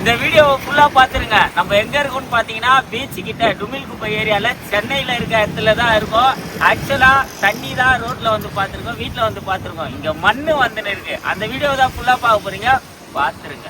இந்த வீடியோவை ஃபுல்லா பாத்துருங்க நம்ம எங்க இருக்கோம்னு பாத்தீங்கன்னா பீச் கிட்ட டுமில் குப்பை ஏரியால சென்னையில இருக்க இடத்துல தான் இருக்கோம். ஆக்சுவலா தண்ணி தான் ரோட்ல வந்து பாத்துருக்கோம் வீட்டில் வந்து பாத்துருக்கோம் இங்க மண்ணு வந்துன்னு இருக்கு. அந்த வீடியோ தான் ஃபுல்லா பார்க்க போறீங்க. பாத்துருங்க